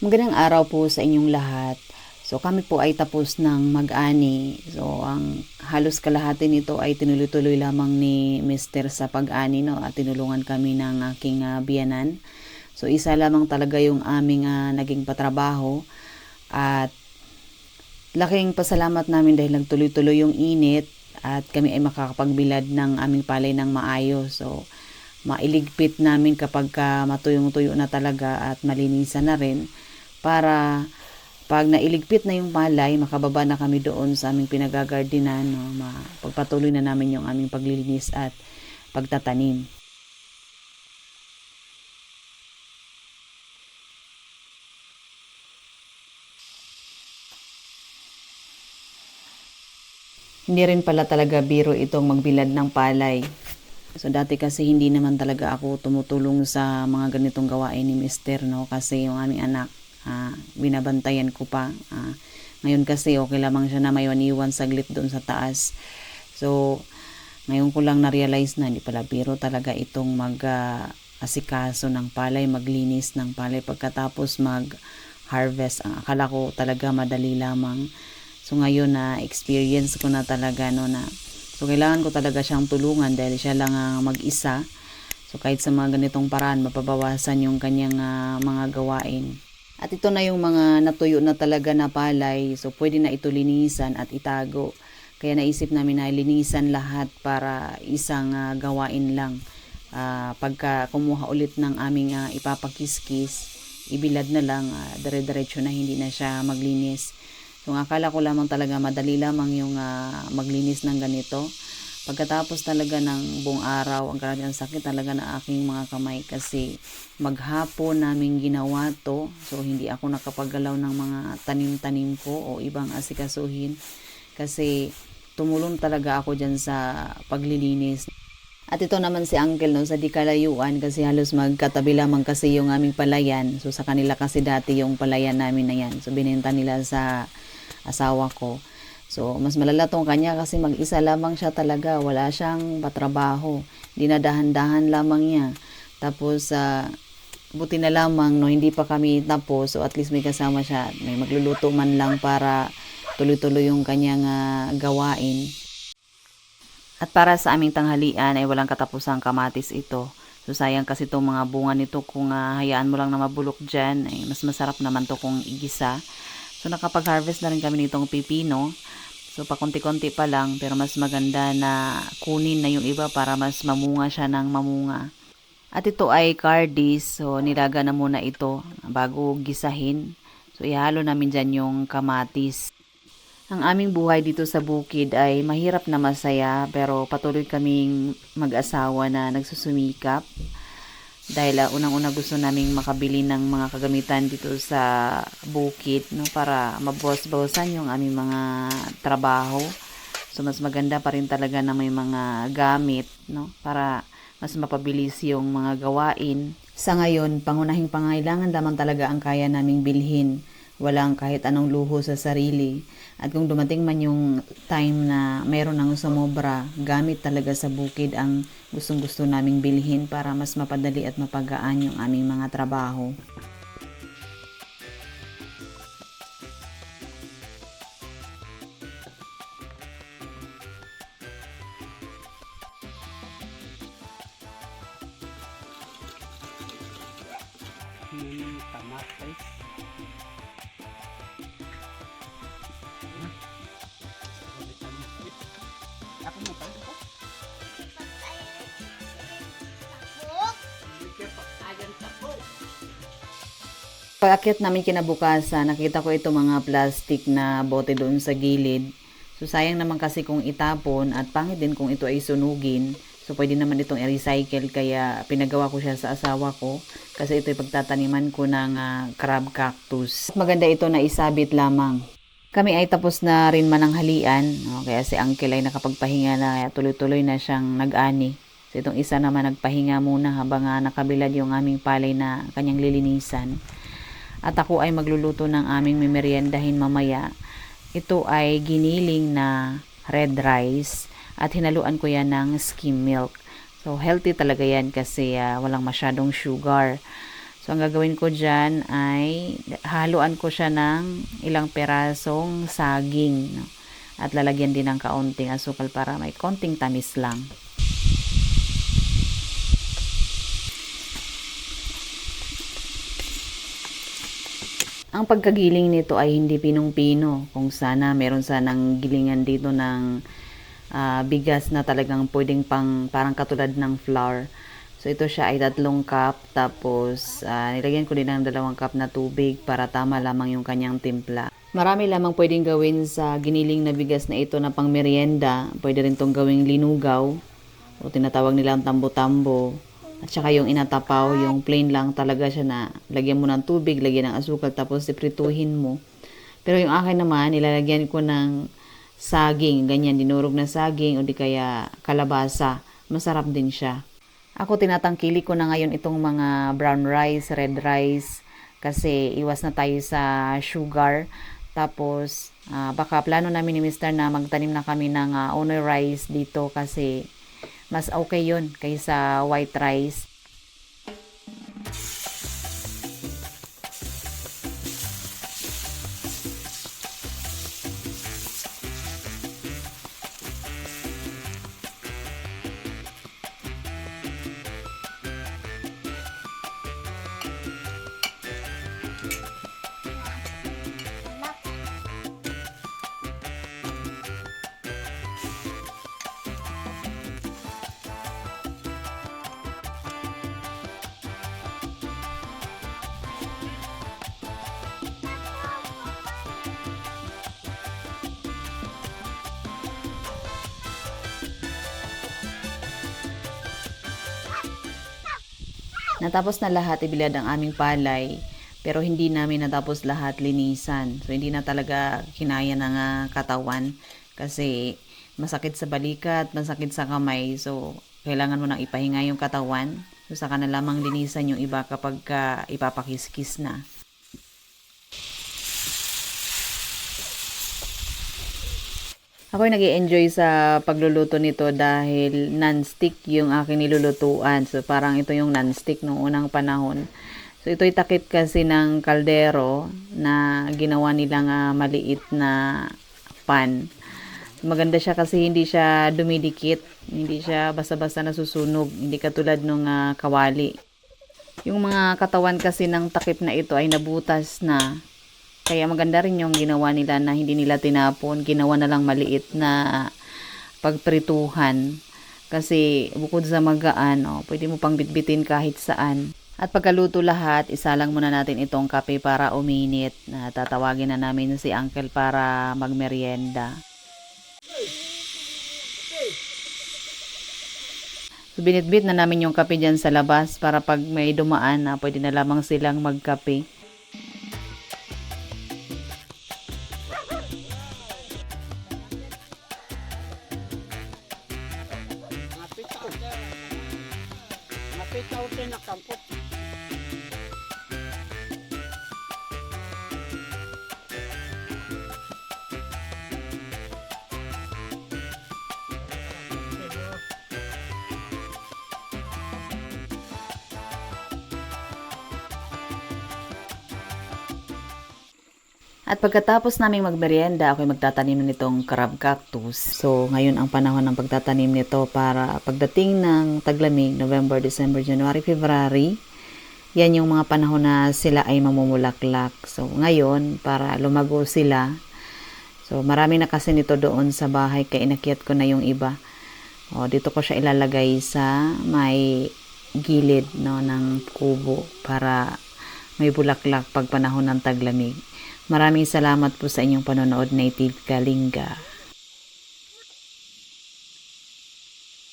Magandang araw po sa inyong lahat. So kami po ay tapos ng mag-ani. So ang halos kalahati nito ay tinuloy-tuloy lamang ni Mr. sa pag-ani no at tinulungan kami ng aking ah, biyanan. So isa lamang talaga yung aming ah, naging patrabaho at laking pasalamat namin dahil nagtuloy-tuloy yung init at kami ay makakapagbilad ng aming palay ng maayos. So mailigpit namin kapag ka matuyong-tuyo na talaga at malinisan na rin para pag nailigpit na yung palay, makababa na kami doon sa aming pinagagardinan, no, mapagpatuloy na namin yung aming paglilinis at pagtatanim. Hindi rin pala talaga biro itong magbilad ng palay. So dati kasi hindi naman talaga ako tumutulong sa mga ganitong gawain ni Mister no kasi yung aming anak ah, binabantayan ko pa. Ah, ngayon kasi okay lamang siya na may iwan saglit doon sa taas. So ngayon ko lang na-realize na hindi pala biro talaga itong mag ah, asikaso ng palay, maglinis ng palay pagkatapos mag harvest. Ang akala ko talaga madali lamang. So ngayon na experience ko na talaga no na So, kailangan ko talaga siyang tulungan dahil siya lang ang mag-isa. So, kahit sa mga ganitong paraan, mapabawasan yung kanyang ah, mga gawain. At ito na yung mga natuyo na talaga na palay. So, pwede na ito linisan at itago. Kaya naisip namin na linisan lahat para isang ah, gawain lang. Ah, pagka kumuha ulit ng aming ah, ipapakiskis, ibilad na lang, ah, dire-diretso na hindi na siya maglinis. So, akala ko lamang talaga madali lamang yung ah, maglinis ng ganito. Pagkatapos talaga ng buong araw, ang grabe ang sakit talaga na aking mga kamay kasi maghapon namin ginawa to. So, hindi ako nakapaggalaw ng mga tanim-tanim ko o ibang asikasuhin kasi tumulong talaga ako dyan sa paglilinis. At ito naman si Uncle no, sa di kalayuan kasi halos magkatabi lamang kasi yung aming palayan. So sa kanila kasi dati yung palayan namin na yan. So binenta nila sa asawa ko. So mas malala tong kanya kasi mag-isa lamang siya talaga. Wala siyang patrabaho. Dinadahan-dahan lamang niya. Tapos sa buti na lamang no hindi pa kami tapos so at least may kasama siya may magluluto man lang para tuloy-tuloy yung kanyang ah, gawain at para sa aming tanghalian ay walang katapusang kamatis ito. So sayang kasi itong mga bunga nito kung ah, hayaan mo lang na mabulok dyan, ay mas masarap naman to kung igisa. So nakapag-harvest na rin kami nitong pipino. So pakunti-kunti pa lang pero mas maganda na kunin na yung iba para mas mamunga siya ng mamunga. At ito ay cardis. So nilaga na muna ito bago gisahin. So ihalo namin dyan yung kamatis. Ang aming buhay dito sa bukid ay mahirap na masaya pero patuloy kaming mag-asawa na nagsusumikap. Dahil ah, unang-una gusto naming makabili ng mga kagamitan dito sa bukid no, para mabawas-bawasan yung aming mga trabaho. So mas maganda pa rin talaga na may mga gamit no, para mas mapabilis yung mga gawain. Sa ngayon, pangunahing pangailangan lamang talaga ang kaya naming bilhin walang kahit anong luho sa sarili. At kung dumating man yung time na meron ng sumobra, gamit talaga sa bukid ang gustong gusto naming bilhin para mas mapadali at mapagaan yung aming mga trabaho. yung kamatis. Ako Pag-akyat namin kinabukasan, nakita ko ito mga plastic na bote doon sa gilid. So sayang naman kasi kung itapon at pangit din kung ito ay sunugin. So pwede naman itong i-recycle kaya pinagawa ko siya sa asawa ko kasi ito ay pagtataniman ko ng ah, crab cactus. Maganda ito na isabit lamang. Kami ay tapos na rin mananghalian, no? kaya si Uncle ay nakapagpahinga na kaya tuloy-tuloy na siyang nag-ani. So itong isa naman nagpahinga muna habang ah, nakabilad yung aming palay na kanyang lilinisan. At ako ay magluluto ng aming memeryendahin mamaya. Ito ay giniling na red rice at hinaluan ko yan ng skim milk. So healthy talaga yan kasi ah, walang masyadong sugar. So, ang gagawin ko dyan ay haluan ko siya ng ilang perasong saging. No? At lalagyan din ng kaunting asukal para may konting tamis lang. Ang pagkagiling nito ay hindi pinong-pino. Kung sana meron sanang gilingan dito ng ah, bigas na talagang pwedeng pang parang katulad ng flour. So ito siya ay tatlong cup tapos ah, nilagyan ko din ng dalawang cup na tubig para tama lamang yung kanyang timpla. Marami lamang pwedeng gawin sa giniling na bigas na ito na pang merienda. Pwede rin tong gawing linugaw o tinatawag nilang tambo-tambo. At saka yung inatapaw, yung plain lang talaga siya na lagyan mo ng tubig, lagyan ng asukal, tapos iprituhin mo. Pero yung akin naman, ilalagyan ko ng saging, ganyan, dinurog na saging o di kaya kalabasa. Masarap din siya. Ako tinatangkili ko na ngayon itong mga brown rice, red rice, kasi iwas na tayo sa sugar. Tapos, ah, baka plano namin ni Mr. na magtanim na kami ng ah, owner rice dito kasi mas okay yun kaysa white rice. Natapos na lahat ibilad ang aming palay, pero hindi namin natapos lahat linisan. So hindi na talaga kinaya ng ah, katawan kasi masakit sa balikat, masakit sa kamay. So kailangan mo nang ipahinga yung katawan. So saka na lamang linisan yung iba kapag ka ipapakiskis na. Ako nag enjoy sa pagluluto nito dahil non-stick yung aking nilulutuan. So parang ito yung non-stick noong unang panahon. So ito'y takip kasi ng kaldero na ginawa nilang ah, maliit na pan. Maganda siya kasi hindi siya dumidikit, hindi siya basta-basta nasusunog, hindi katulad nung ah, kawali. Yung mga katawan kasi ng takip na ito ay nabutas na. Kaya maganda rin yung ginawa nila na hindi nila tinapon, ginawa na lang maliit na pagprituhan. Kasi bukod sa magaan, oh, pwede mo pang bitbitin kahit saan. At pagkaluto lahat, isalang muna natin itong kape para uminit. Na tatawagin na namin si Uncle para magmerienda. So, binitbit na namin yung kape dyan sa labas para pag may dumaan na pwede na lamang silang magkape. At pagkatapos naming magmerienda, ako'y magtatanim nitong crab cactus. So, ngayon ang panahon ng pagtatanim nito para pagdating ng taglamig, November, December, January, February, yan yung mga panahon na sila ay mamumulaklak. So, ngayon, para lumago sila, so marami na kasi nito doon sa bahay, kaya inakyat ko na yung iba. O, dito ko siya ilalagay sa may gilid no, ng kubo para may bulaklak pag panahon ng taglamig. Maraming salamat po sa inyong panonood, Native Kalinga.